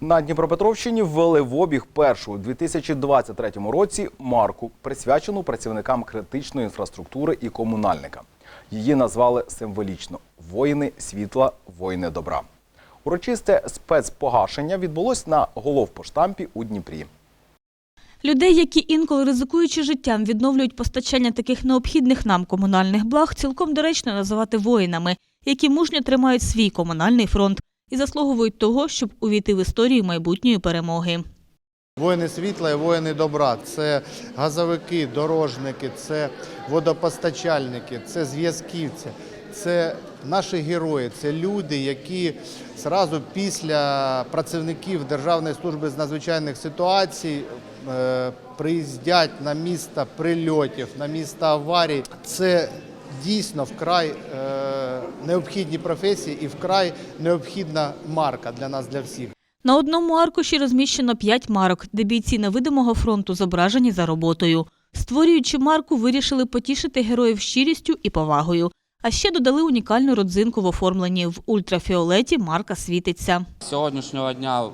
На Дніпропетровщині ввели в обіг першу у 2023 році марку, присвячену працівникам критичної інфраструктури і комунальникам. Її назвали символічно Воїни світла, воїни добра. Урочисте спецпогашення відбулось на головпоштампі у Дніпрі. Людей, які інколи ризикуючи життям відновлюють постачання таких необхідних нам комунальних благ, цілком доречно називати воїнами, які мужньо тримають свій комунальний фронт і заслуговують того, щоб увійти в історію майбутньої перемоги. Воїни світла і воїни добра це газовики, дорожники, це водопостачальники, це зв'язківці, це наші герої, це люди, які зразу після працівників Державної служби з надзвичайних ситуацій е, приїздять на місто прильотів, на місто аварій. Це дійсно вкрай е, необхідні професії і вкрай необхідна марка для нас, для всіх. На одному аркуші розміщено п'ять марок, де бійці невидимого фронту зображені за роботою. Створюючи марку, вирішили потішити героїв щирістю і повагою. А ще додали унікальну родзинку в оформленні. В ультрафіолеті марка світиться. З Сьогоднішнього дня е,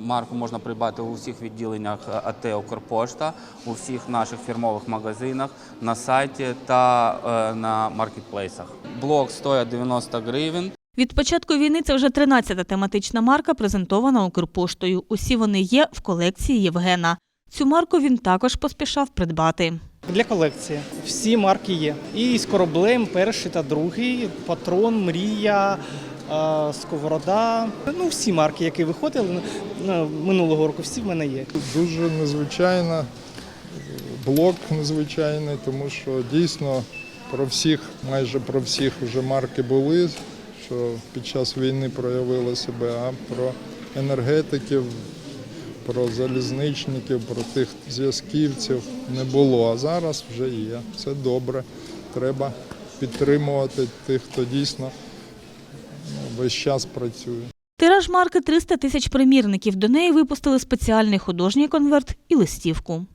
марку можна придбати у всіх відділеннях е, АТ «Укрпошта», у всіх наших фірмових магазинах, на сайті та е, на маркетплейсах. Блок стоїть 90 гривень. Від початку війни це вже 13-та тематична марка, презентована Укрпоштою. Усі вони є в колекції Євгена. Цю марку він також поспішав придбати. Для колекції всі марки є. І з кораблем перший та другий, патрон, мрія, е, сковорода. Ну, всі марки, які виходили ну, минулого року, всі в мене є. Дуже незвичайно, блок незвичайний, тому що дійсно про всіх, майже про всіх вже марки були, що під час війни проявили себе, а про енергетиків, про залізничників, про тих зв'язківців не було. А зараз вже є. Це добре. Треба підтримувати тих, хто дійсно ну, весь час працює. Тираж марки 300 тисяч примірників. До неї випустили спеціальний художній конверт і листівку.